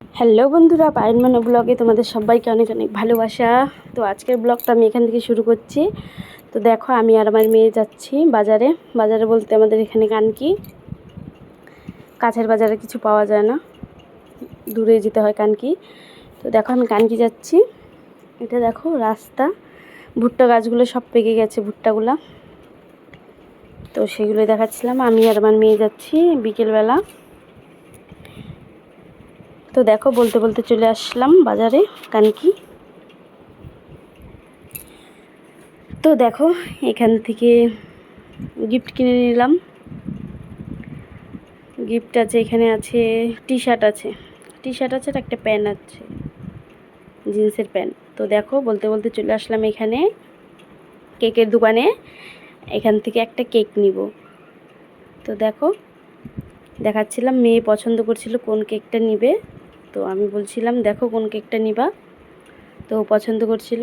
Hello বন্ধুরা পায়ের মানে ব্লগে তোমাদের সবাইকে অনেক অনেক ভালোবাসা। তো আজকের ব্লগটা আমি এখান থেকে শুরু করছি। তো দেখো, আমি আর আমার মেয়ে যাচ্ছি বাজারে। বাজারে বলতে আমাদের এখানে কানকি। কাছের বাজারে কিছু পাওয়া যায় না। দূরে যেতে হয় কানকি। তো দেখো, আমি কানকি যাচ্ছি। এটা দেখো, রাস্তা। ভুট্টা গাছগুলো সব পেকে গেছে, ভুট্টাগুলা। তো সেগুলো দেখাচ্ছিলাম। আমি আর আমার মেয়ে যাচ্ছি বিকেলবেলা। তো দেখো, বলতে বলতে চলে আসলাম বাজারে, কানকি। তো দেখো, এখান থেকে গিফট কিনে নিলাম। গিফট আছে, এখানে আছে টি শার্ট আছে। টি শার্ট আছে, আর একটা প্যান্ট আছে, জিন্সের প্যান্ট। তো দেখো, বলতে বলতে চলে আসলাম এখানে, কেকের দোকানে। এখান থেকে একটা কেক নিব। তো দেখো, দেখাচ্ছিলাম মেয়ে পছন্দ করছিল কোন কেকটা নিবে। তো আমি বলছিলাম, দেখো কোন কেকটা নিবা। তো পছন্দ করছিল।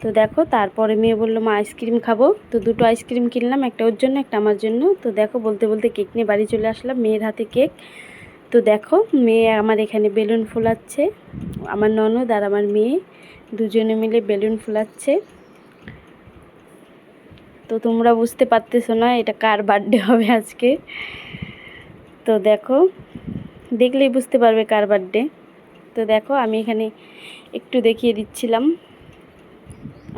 তো দেখো, তারপরে মেয়ে বলল, মা, আইসক্রিম খাব। তো দুটো আইসক্রিম কিনলাম, একটা ওর জন্য, একটা আমার জন্য। তো দেখো, বলতে বলতে কেক নিয়ে বাড়ি চলে আসলাম, মেয়ের হাতে কেক। তো দেখো, মেয়ে আমার এখানে বেলুন ফোলাচ্ছে, আমার ননদ আর আমার মেয়ে দুজনে মিলে বেলুন ফোলাচ্ছে। তো তোমরা বুঝতে পারতেছো না এটা কার বার্থডে হবে আজকে। তো দেখো দেখলেই বুঝতে পারবে কার বার্থডে তো দেখো, আমি এখানে একটু দেখিয়ে দিচ্ছিলাম।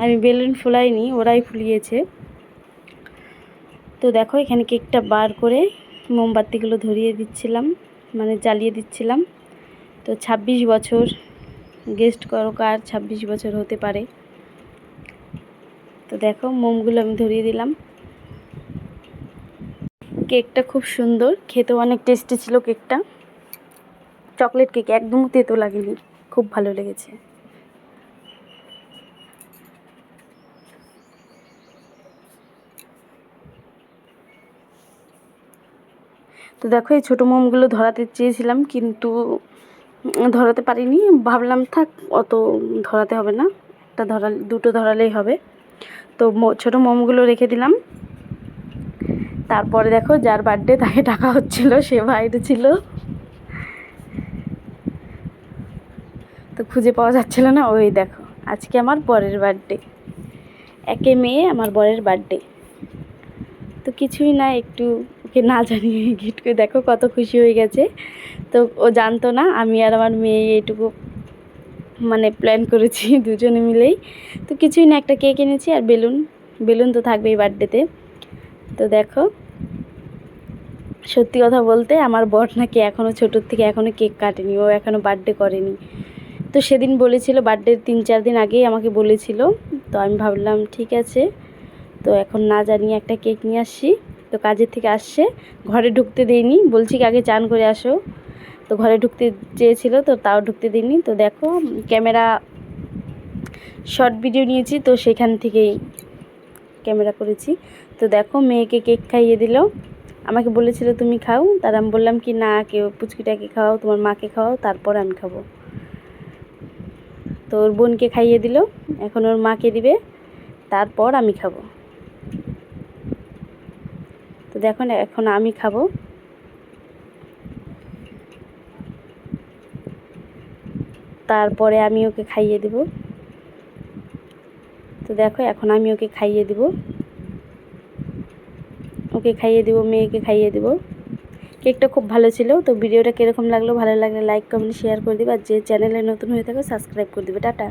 আমি বেলুন ফুলাইনি, ওরাই ফুলিয়েছে। তো দেখো, এখানে কেকটা বার করে মোমবাতিগুলো ধরিয়ে দিচ্ছিলাম মানে জ্বালিয়ে দিচ্ছিলাম। তো ২৬ বছর গেস্ট করো কার ছাব্বিশ বছর হতে পারে। তো দেখো, মোমগুলো আমি ধরিয়ে দিলাম। কেকটা খুব সুন্দর, খেতেও অনেক টেস্টি ছিল কেকটা। চকলেট কেক একদম তেতো লাগেনি, খুব ভালো লেগেছে। তো দেখো, এই ছোটো মোমগুলো ধরাতে চেয়েছিলাম, কিন্তু ধরাতে পারিনি। ভাবলাম থাক, অত ধরাতে হবে না, একটা ধরা, দুটো ধরালেই হবে। তো ছোটো মোমগুলো রেখে দিলাম। তারপরে দেখো, যার বার্থডে তাকে টাকা হচ্ছিল, সে বাইরে ছিল। তো খুঁজে পাওয়া যাচ্ছিল না, ওই দেখো, আজকে আমার বরের বার্থডে একে মেয়ে, আমার বরের বার্থডে তো কিছুই না, একটু ওকে না জানিয়ে গিফট করে, দেখো কত খুশি হয়ে গেছে। তো ও জানতো না, আমি আর আমার মেয়ে এইটুকু মানে প্ল্যান করেছি দুজনে মিলেই। তো কিছুই না, একটা কেক এনেছি আর বেলুন বেলুন তো থাকবেই বার্থডেতে তো। দেখো, সত্যি কথা বলতে আমার বর নাকি এখনও ছোটোর থেকে এখনও কেক কাটেনি, ও এখনও বার্থডে করেনি। তো সেদিন বলেছিল বার্থডের তিন চার দিন আগেই আমাকে বলেছিল। তো আমি ভাবলাম, ঠিক আছে। তো এখন না জানিয়ে একটা কেক নিয়ে আসছি। তো কাজের থেকে আসছে, ঘরে ঢুকতে দেয়নি বলছি কি, আগে চান করে আসো। তো ঘরে ঢুকতে চেয়েছিল, তো তাও ঢুকতে দিইনি। তো দেখো, ক্যামেরা শর্ট ভিডিও নিয়েছি, তো সেখান থেকেই ক্যামেরা করেছি। তো দেখো, মেয়েকে কেক খাইয়ে দিল। আমাকে বলেছিল, তুমি খাও। তার আমি বললাম কি, না, কেউ পুচকিটাকে খাওয়াও, তোমার মাকে খাওয়াও, তারপর আমি খাব। তো ওর বোনকে খাইয়ে দিল, এখন ওর মাকে দিবে, তারপর আমি খাব। তো দেখুন, এখন আমি খাব। তারপরে আমি ওকে খাইয়ে দেব। তো দেখো, এখন আমি ওকে খাইয়ে দেব। ওকে খাইয়ে দেব, মেয়েকে খাইয়ে দেব। কেকটা খুব ভালো ছিল, তো ভিডিওটা কীরকম লাগল, ভালো লাগলে লাইক কমেন্ট শেয়ার করে দিবে, আর যে চ্যানেলে নতুন হয়ে থাকে সাবস্ক্রাইব করে দিবে, টাটা।